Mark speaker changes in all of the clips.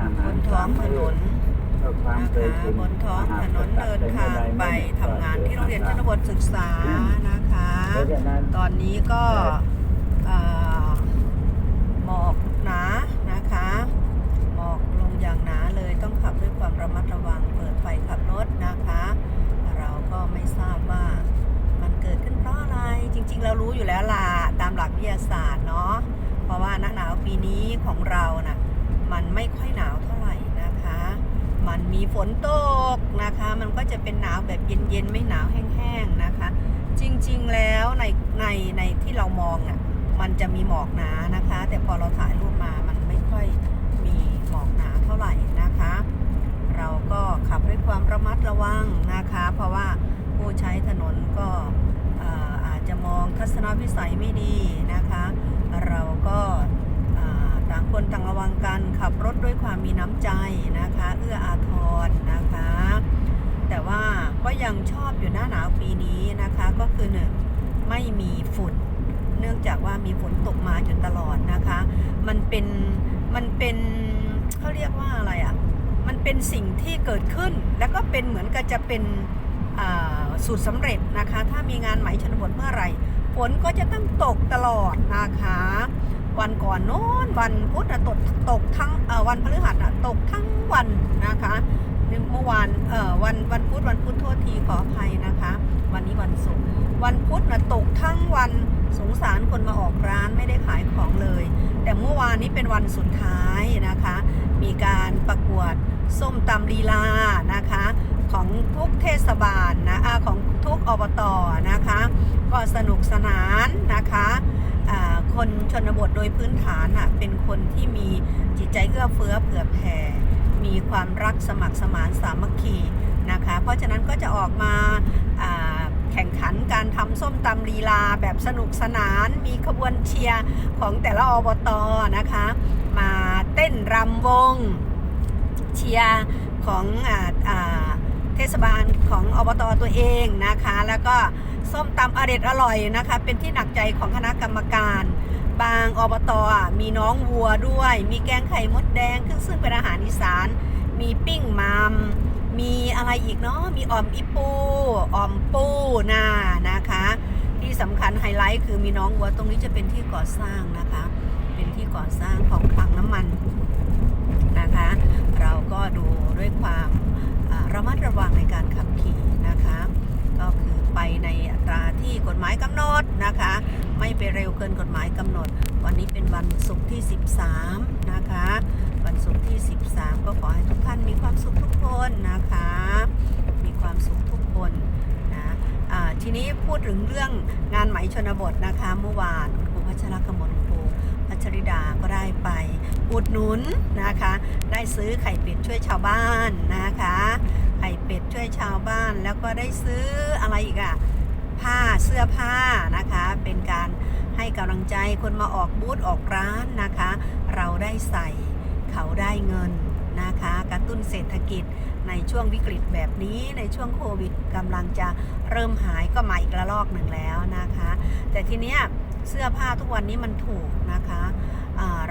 Speaker 1: อาหา
Speaker 2: บ
Speaker 1: ร
Speaker 2: นท้องถนน
Speaker 1: เพื่อความ
Speaker 2: นะ
Speaker 1: เคย
Speaker 2: คะ
Speaker 1: ชิน
Speaker 2: บนท้องถนนเดินทางไปทำงานที่โรงเรียนชนบทศึกษานะคะ
Speaker 1: เพราะฉะนั้น
Speaker 2: ตอนนี้ก็เอ่อหมอกหนานะคะหมอกลงอย่างหนาเลยต้องขับด้วยความระมัดระวังเปิดไฟขับรถนะคะ เราก็ไม่ทราบว่ามันเกิดขึ้นเพราะอะไรจริง ๆ เรารู้อยู่แล้วล่ะตามหลักวิทยาศาสตร์เนาะเพราะว่าหน้าหนาวปีนี้ของเราน่ะ มันไม่ค่อยหนาวเท่าไหร่นะคะ มันมีฝนตกนะคะ มันก็จะเป็นหนาวแบบเย็นๆไม่หนาวแห้งๆนะคะ จริงๆแล้วในในในที่เรามองอะมันจะมีหมอกหนานะคะ แต่พอเราถ่ายรูปมามันไม่ค่อยมีหมอกหนาเท่าไหร่นะคะ เราก็ขับด้วยความระมัดระวังนะคะ เพราะว่าผู้ใช้ถนนก็อาจจะมองทัศนวิสัยไม่ดีนะคะ เราก็ ต่างคนต่างระวังกันขับรถด้วยความมีน้ำใจนะคะ เอื้ออาทรนะคะ แต่ว่าก็ยังชอบอยู่หน้าหนาวปีนี้นะคะก็คือหนึ่งไม่มีฝุ่น เนื่องจากว่ามีฝนตกมาอยู่ตลอดนะคะ มันเป็นมันเป็นเขาเรียกว่าอะไรอะ่ะมันเป็นสิ่งที่เกิดขึ้น แล้วก็เป็นเหมือนกับจะเป็นสูตรสำเร็จนะคะ ถ้ามีงานไหมชนบทเมื่อไหร่ฝนก็จะต้องตกตลอดนะคะ วันก่อนโน้นวันพุธน่ะตกตกทั้งวันพฤหัสตกทั้งวันนะคะเมื่อวานเอ่อวันวันพุธวันพุธโทษทีขออภัยนะคะ วันนี้วันศุกร์วันพุธนะตกทั้งวันสงสารคนมาออกร้านไม่ได้ขายของเลย แต่เมื่อวานนี้เป็นวันสุดท้ายนะคะ มีการประกวดส้มตำลีลานะคะ ของทุกเทศบาลนะอาของทุกอบตนะคะ ก็สนุกสนานนะคะ คนชนบทโดยพื้นฐานอะเป็นคนที่มีจิตใจเอื้อเฟื้อเผื่อแผ่ มีความรักสมัครสมานสามัคคีนะคะ เพราะฉะนั้นก็จะออกมาแข่งขันการทำส้มตำลีลาแบบสนุกสนาน มีขบวนเชียร์ของแต่ละอบตนะคะ มาเต้นรำวงเชียร์ของอ่าอ่าเทศบาลของอบตตัวเองนะคะ แล้วก็ ส้มตำอร่อยอร่อยนะคะ เป็นที่หนักใจของคณะกรรมการ บางอบตอมีน้องวัวด้วย มีแกงไข่มดแดงซึ่งซึ่งเป็นอาหารอีสาน มีปิ้งมามมีอะไรอีกเนาะมีอ่อมอีปูอ่อมปูนานะคะ ที่สำคัญไฮไลท์คือมีน้องวัวตรงนี้จะเป็นที่ก่อสร้างนะคะ เป็นที่ก่อสร้างของคลังน้ำมันนะคะ เราก็ดูด้วยความระมัดระวังในการขับขี่นะคะ ก็คือไปในอัตราที่กฎ หมายกำหนดนะคะ ไม่ไปเร็วเกินกฎหมายกำหนด วันนี้เป็นวันศุกร์ที่ 13 นะคะ วันศุกร์ที่ 13 ก็ขอให้ทุกท่านมีความสุขทุกคนนะคะ มีความสุขทุกคนนะอ่าทีนี้พูดถึงเรื่องงานไหมชนบทนะคะ เมื่อวานครูพัชรกมลครูพัชริดาก็ได้ไปอุดหนุนนะคะ ได้ซื้อไข่เป็ดช่วยชาวบ้านนะคะ ไข่เป็ดช่วยชาวบ้านแล้วก็ได้ซื้ออะไรอีกอะ ผ้าเสื้อผ้านะคะ เป็นการให้กำลังใจคนมาออกบูธออกร้านนะคะ เราได้ใส่เขาได้เงินนะคะ กระตุ้นเศรษฐกิจในช่วงวิกฤตแบบนี้ในช่วงโควิดกำลังจะเริ่มหายก็มาอีกระลอกหนึ่งแล้วนะคะ แต่ทีเนี้ยเสื้อผ้าทุกวันนี้มันถูกนะคะ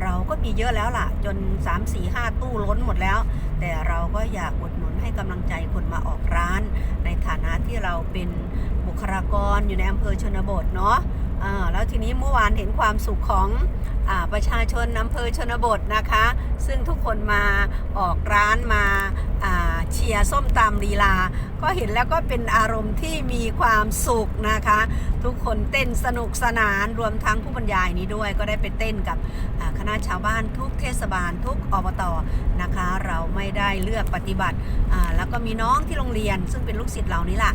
Speaker 2: เราก็มีเยอะแล้วล่ะ จน 3 4 5 ตู้ล้นหมดแล้ว แต่เราก็อยากอุดหนุนให้กำลังใจคนมาออกร้าน ในฐานะที่เราเป็น คลากรอยู่ในอำเภอชนบทเนาะแล้วทีนี้เมื่อวานเห็นความสุขของอประชาชนอำเภอชนบทนะคะ ซึ่งทุกคนมาออกร้านมาเชียร์ส้มตำลีลา ก็เห็นแล้วก็เป็นอารมณ์ที่มีความสุขนะคะ ทุกคนเต้นสนุกสนานรวมทั้งผู้บรรยายนี้ด้วย ก็ได้ไปเต้นกับคณะชาวบ้านทุกเทศบาลทุกอบตนะคะ เราไม่ได้เลือกปฏิบัติแล้วก็มีน้องที่โรงเรียน ซึ่งเป็นลูกศิษย์เรานี่แหละ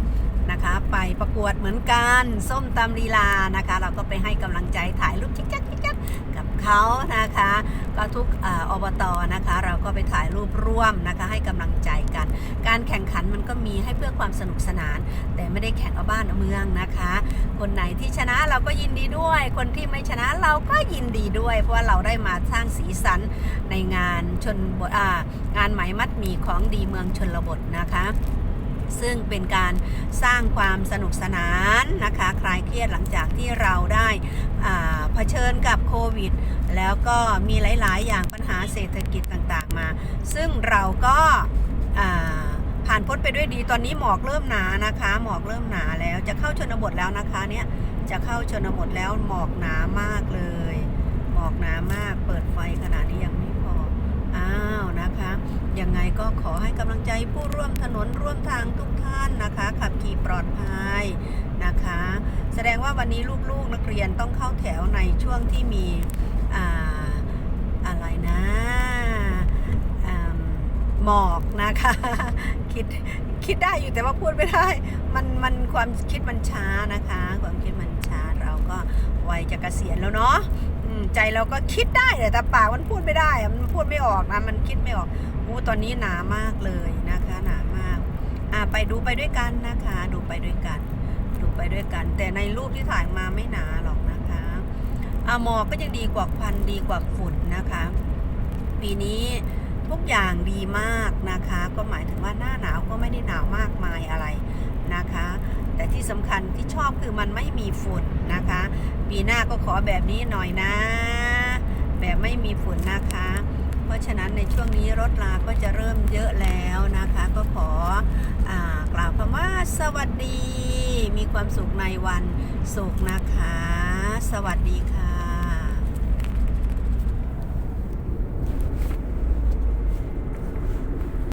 Speaker 2: นะคะ ไปประกวดเหมือนกันส้มตำลีลานะคะ เราก็ไปให้กำลังใจถ่ายรูปจิ๊กจักจิ๊กจักกับเขานะคะ ก็ทุกออบตนะคะ เราก็ไปถ่ายรูปร่วมนะคะให้กำลังใจกัน การแข่งขันมันก็มีให้เพื่อความสนุกสนาน แต่ไม่ได้แข่งเอาบ้านเอาเมืองนะคะ คนไหนที่ชนะเราก็ยินดีด้วย คนที่ไม่ชนะเราก็ยินดีด้วย เพราะว่าเราได้มาสร้างสีสันในงานชนบทงานไหมมัดหมีของดีเมืองชนบทนะคะ ซึ่งเป็นการสร้างความสนุกสนานนะคะคลายเครียดหลังจากที่เราได้เผชิญกับโควิด แล้วก็มีหลาย ๆ อย่างปัญหาเศรษฐกิจต่างๆมา ซึ่งเราก็าผ่านพ้นไปด้วยดีตอนนี้หมอกเริ่มหนานะคะ หมอกเริ่มหนาแล้วจะเข้าชนบทแล้วนะคะเนี่ยจะเข้าชนบทแล้วหมอกหนามากเลย หมอกหนามากเปิดไฟขนาดนี้ยัง อ้าวนะคะยังไงก็ขอให้กำลังใจผู้ร่วมถนนร่วมทางทุกท่านนะคะ ขับขี่ปลอดภัยนะคะ แสดงว่าวันนี้ลูกๆนักเรียนต้องเข้าแถวในช่วงที่มีอ่าอะไรนะหมอกนะคะ คิดคิดได้อยู่แต่ว่าพูดไม่ได้ มันมันความคิดมันช้านะคะ ความคิดมันช้าเราก็วัยจะเกษียณแล้วเนาะ ใจเราก็คิดได้แต่ปากมันพูดไม่ได้มันพูดไม่ออกนะมันคิดไม่ออกโอ้ตอนนี้หนามากเลยนะคะหนามากอ่าไปดูไปด้วยกันนะคะ ดูไปด้วยกัน ดูไปด้วยกัน แต่ในรูปที่ถ่ายมาไม่หนาหรอกนะคะอะหมอกก็ยังดีกว่าควันดีกว่าฝุ่นนะคะ ปีนี้ทุกอย่างดีมากนะคะ ก็หมายถึงว่าหน้าหนาวก็ไม่ได้หนาวมากมายอะไรนะคะ แต่ที่สำคัญที่ชอบคือมันไม่มีฝุ่นนะคะ ปีหน้าก็ขอแบบนี้หน่อยนะ แบบไม่มีฝุ่นนะคะ เพราะฉะนั้นในช่วงนี้รถลาก็จะเริ่มเยอะแล้วนะคะ ก็ขออกล่าวคำว่าสวัสดี มีความสุขในวันสุขนะคะ สวัสดีค่ะ